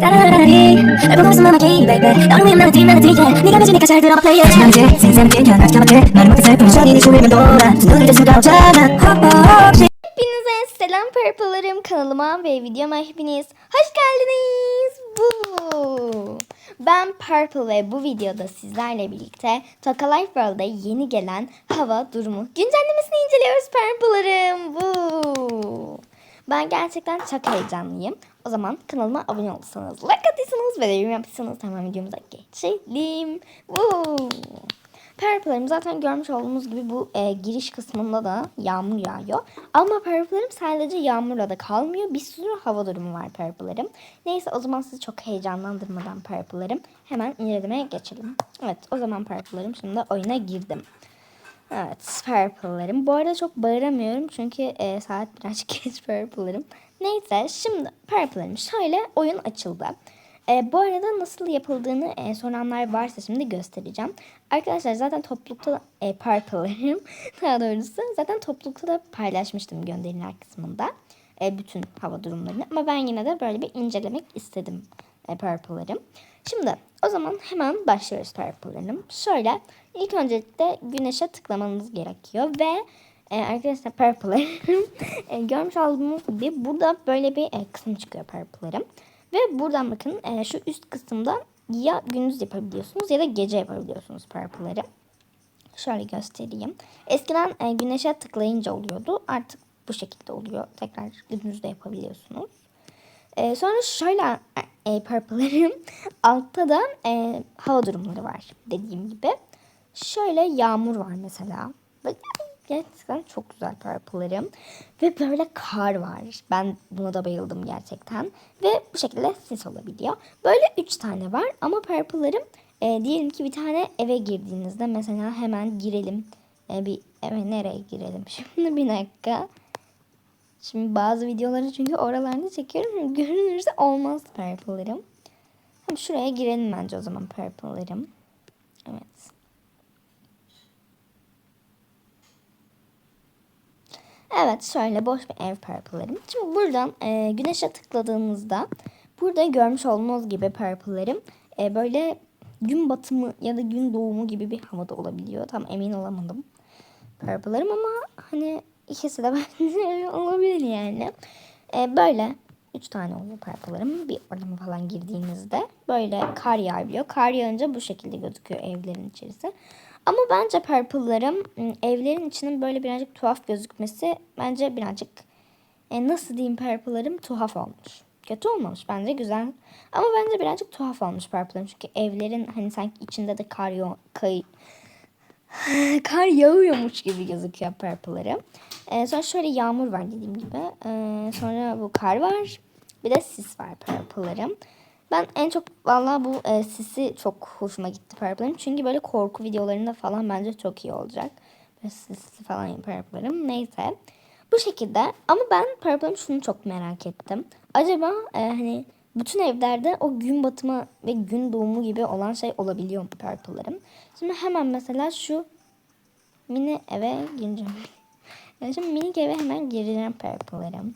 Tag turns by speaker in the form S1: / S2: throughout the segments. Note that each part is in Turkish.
S1: 따라라라리 알고 있으면 key baby 너를 위한 멜로디 멜로디 yeah 네가 맺으니까 잘 들어봐 play it 지나지 생생한 게 나타나게 말을 못해 슬픈 시간이 숨이면 돌아 눈을 뜰 수가 없잖아 혹시
S2: Hepinize selam pırpılarım kanalıma ve videoma hepiniz hoş geldiniz. Bu. Ben Purple ve bu videoda sizlerle birlikte Toka Life World'da yeni gelen hava durumu güncellemesini inceliyoruz Purple'larım. Bu. Ben gerçekten çok heyecanlıyım. O zaman kanalıma abone olursanız, like atırsanız ve yorum yapırsanız hemen videomuza geçelim. Bu. Purple'larım zaten görmüş olduğunuz gibi bu e, giriş kısmında da yağmur yağıyor. Ama Purple'larım sadece yağmurla da kalmıyor. Bir sürü hava durumu var Purple'larım. Neyse o zaman sizi çok heyecanlandırmadan Purple'larım hemen incelemeye geçelim. Evet o zaman Purple'larım şimdi oyuna girdim. Evet Purple'larım. Bu arada çok bağıramıyorum çünkü e, saat birazcık geç Purple'larım. Neyse şimdi Purple'larım şöyle oyun açıldı. E, bu arada nasıl yapıldığını e, soranlar varsa şimdi göstereceğim. Arkadaşlar zaten toplulukta e, Purple'larım daha doğrusu zaten toplulukta da paylaşmıştım gönderiler kısmında. E, bütün hava durumlarını ama ben yine de böyle bir incelemek istedim e, Purple'larım. Şimdi o zaman hemen başlıyoruz Purple'larım. Şöyle ilk öncelikle güneşe tıklamanız gerekiyor ve e, arkadaşlar Purple'larım e, görmüş olduğunuz gibi burada böyle bir e, kısım çıkıyor Purple'larım. Ve buradan bakın e, şu üst kısımda ya gündüz yapabiliyorsunuz ya da gece yapabiliyorsunuz Purple'ları. Şöyle göstereyim. Eskiden e, güneşe tıklayınca oluyordu. Artık bu şekilde oluyor. Tekrar gündüzde yapabiliyorsunuz. E, sonra şöyle e, Purple'ların altta da e, hava durumları var dediğim gibi. Şöyle yağmur var mesela. Gerçekten çok güzel Purple'larım. Ve böyle kar var. Ben buna da bayıldım gerçekten. Ve bu şekilde sis olabiliyor. Böyle üç tane var ama Purple'larım e, diyelim ki bir tane eve girdiğinizde mesela hemen girelim. E, bir eve nereye girelim? Şimdi bir dakika. Şimdi bazı videoları çünkü oralarda çekiyorum. Görünürse olmaz Purple'larım. Şuraya girelim bence o zaman Purple'larım. Evet. Evet şöyle boş bir ev purple'larım. Şimdi buradan e, güneşe tıkladığımızda burada görmüş olduğunuz gibi purple'larım e, böyle gün batımı ya da gün doğumu gibi bir havada olabiliyor. Tam emin olamadım purple'larım ama hani ikisi de bence olabilir yani. E, böyle üç tane oluyor purple'larım. Bir orama falan girdiğinizde böyle kar yağıyor. Kar yağınca bu şekilde gözüküyor evlerin içerisi. Ama bence Purple'ların ım, evlerin içinin böyle birazcık tuhaf gözükmesi bence birazcık e, nasıl diyeyim Purple'larım tuhaf olmuş. Kötü olmamış bence güzel. Ama bence birazcık tuhaf olmuş Purple'larım. Çünkü evlerin hani sanki içinde de kar, yo- kay- kar yağıyormuş gibi gözüküyor Purple'larım. E, sonra şöyle yağmur var dediğim gibi. E, sonra bu kar var. Bir de sis var Purple'larım. Ben en çok vallahi bu e, sisi çok hoşuma gitti Purple'ım. Çünkü böyle korku videolarında falan bence çok iyi olacak. Böyle sisli falan yaparım. Neyse. Bu şekilde ama ben Purple'ım şunu çok merak ettim. Acaba e, hani bütün evlerde o gün batımı ve gün doğumu gibi olan şey olabiliyor Purple'larım? Şimdi hemen mesela şu mini eve gireceğim. Yani şimdi minik eve hemen gireceğim Purple'larım.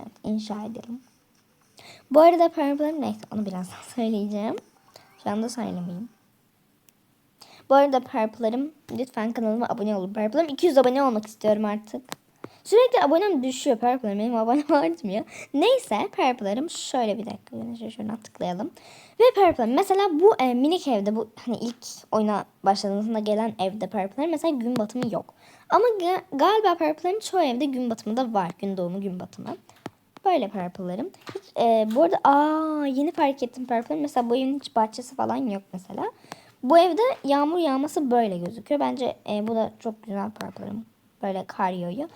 S2: Evet inşa edelim. Bu arada Purple'ım neyse onu birazdan söyleyeceğim. Şu anda söylemeyeyim. Bu arada Purple'larım lütfen kanalıma abone olun. Purple'larım 200 abone olmak istiyorum artık. Sürekli abonem düşüyor Purple'larım. Benim abonem artmıyor. Neyse Purple'larım şöyle bir dakika. Şöyle şuradan tıklayalım. Ve Purple'larım mesela bu e, minik evde bu hani ilk oyuna başladığında gelen evde Purple'larım mesela gün batımı yok. Ama ga- galiba Purple'larım çoğu evde gün batımı da var. Gün doğumu gün batımı. Böyle purple'larım. E, bu arada aa yeni fark ettim purple'larım. Mesela bu evin hiç bahçesi falan yok mesela. Bu evde yağmur yağması böyle gözüküyor. Bence e, bu da çok güzel purple'larım. Böyle kar yağıyor.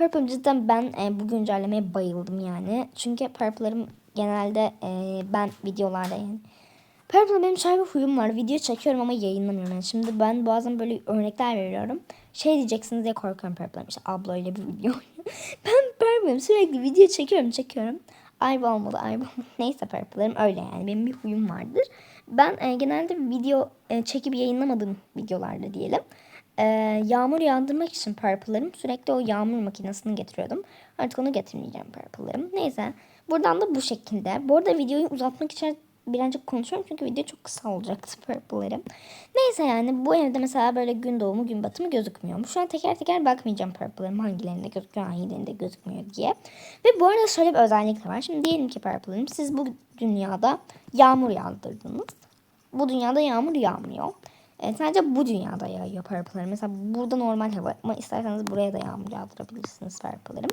S2: Purple'ım cidden ben e, bu güncellemeye bayıldım yani. Çünkü purple'larım genelde e, ben videolarda yani. Purple benim şöyle bir huyum var. Video çekiyorum ama yayınlamıyorum. Yani şimdi ben bazen böyle örnekler veriyorum. Şey diyeceksiniz diye korkuyorum Purple'ım. İşte abla öyle bir video. ben Purple'ım sürekli video çekiyorum çekiyorum. Ayıp olmadı ayıp olmadı. Neyse Purple'larım öyle yani. Benim bir huyum vardır. Ben e, genelde video e, çekip yayınlamadığım videolarda diyelim. E, yağmur yağdırmak için Purple'larım sürekli o yağmur makinesini getiriyordum. Artık onu getirmeyeceğim Purple'larım. Neyse. Buradan da bu şekilde. Bu arada videoyu uzatmak için birazcık konuşuyorum çünkü video çok kısa olacaktı purple'larım. Neyse yani bu evde mesela böyle gün doğumu gün batımı gözükmüyor. Şu an teker teker bakmayacağım purple'larım hangilerinde gözüküyor hangilerinde gözükmüyor diye. Ve bu arada şöyle bir özellik de var. Şimdi diyelim ki purple'larım siz bu dünyada yağmur yağdırdınız. Bu dünyada yağmur yağmıyor. E, sadece bu dünyada yağıyor purple'larım. Mesela burada normal hava ama isterseniz buraya da yağmur yağdırabilirsiniz purple'larım.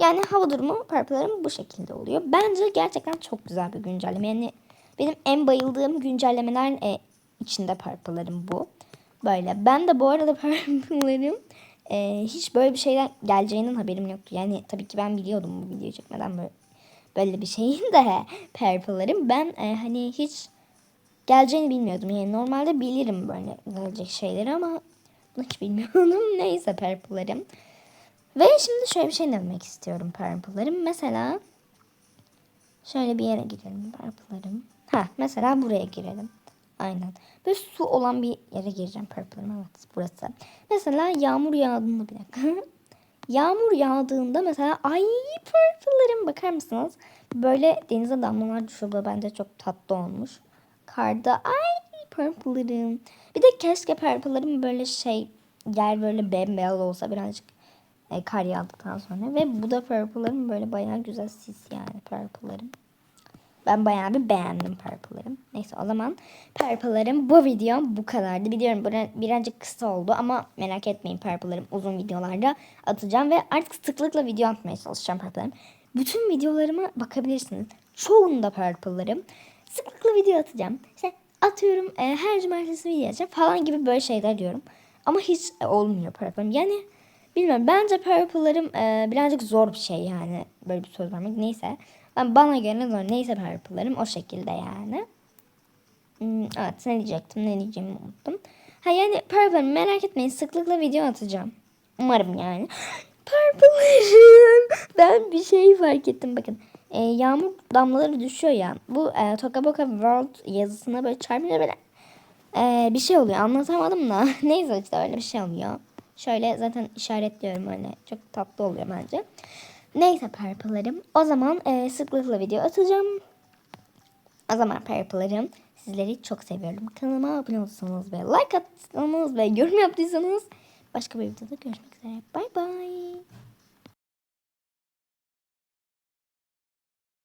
S2: Yani hava durumu purple'larım bu şekilde oluyor. Bence gerçekten çok güzel bir güncelleme. Yani benim en bayıldığım güncellemeler e, içinde purple'larım bu. Böyle. Ben de bu arada purple'larım e, hiç böyle bir şeyden geleceğinden haberim yoktu. Yani tabii ki ben biliyordum bu videoyu çekmeden böyle, böyle bir şeyin de purple'larım. Ben e, hani hiç geleceğini bilmiyordum. Yani normalde bilirim böyle gelecek şeyleri ama bunu hiç bilmiyordum. Neyse purple'larım. Ve şimdi şöyle bir şey demek istiyorum purple'larım. Mesela şöyle bir yere girelim purple'larım. Ha mesela buraya girelim. Aynen. Böyle su olan bir yere gireceğim purple'larım. Evet burası. Mesela yağmur yağdığında bir dakika. Yağmur yağdığında mesela ay purple'larım bakar mısınız? Böyle denize damlalar düşüyor. Bu bence çok tatlı olmuş. Karda ay purple'larım. Bir de keşke purple'larım böyle şey yer böyle bembeyaz olsa birazcık e, kar yağdıktan sonra. Ve bu da purple'larım böyle bayağı güzel sis yani purple'larım. Ben bayağı bir beğendim purple'larım. Neyse o zaman purple'larım bu videom bu kadardı. Biliyorum birazcık kısa oldu ama merak etmeyin purple'larım uzun videolarda atacağım. Ve artık sıklıkla video atmaya çalışacağım purple'larım. Bütün videolarıma bakabilirsiniz. Çoğunda purple'larım. Sıklıkla video atacağım. İşte atıyorum e, her cumartesi video atacağım falan gibi böyle şeyler diyorum. Ama hiç e, olmuyor purple'larım. Yani bilmiyorum bence purple'larım e, birazcık zor bir şey yani. Böyle bir söz vermek neyse. Ben bana göre zor. Neyse purple'larım o şekilde yani. Hmm, evet ne diyecektim ne diyeceğimi unuttum. Ha yani purple'larım merak etmeyin sıklıkla video atacağım. Umarım yani. Purple'larım. Ben bir şey fark ettim bakın. E, yağmur damlaları düşüyor ya. Bu e, Toka Boca World yazısına böyle çarpınca böyle e, bir şey oluyor. Anlatamadım da. Neyse işte öyle bir şey oluyor. Şöyle zaten işaretliyorum öyle. Çok tatlı oluyor bence. Neyse purple'larım. O zaman e, sıklıkla video atacağım. O zaman purple'larım. Sizleri çok seviyorum. Kanalıma abone olursanız ve like attıysanız ve yorum yaptıysanız başka bir videoda görüşmek üzere. Bay bay.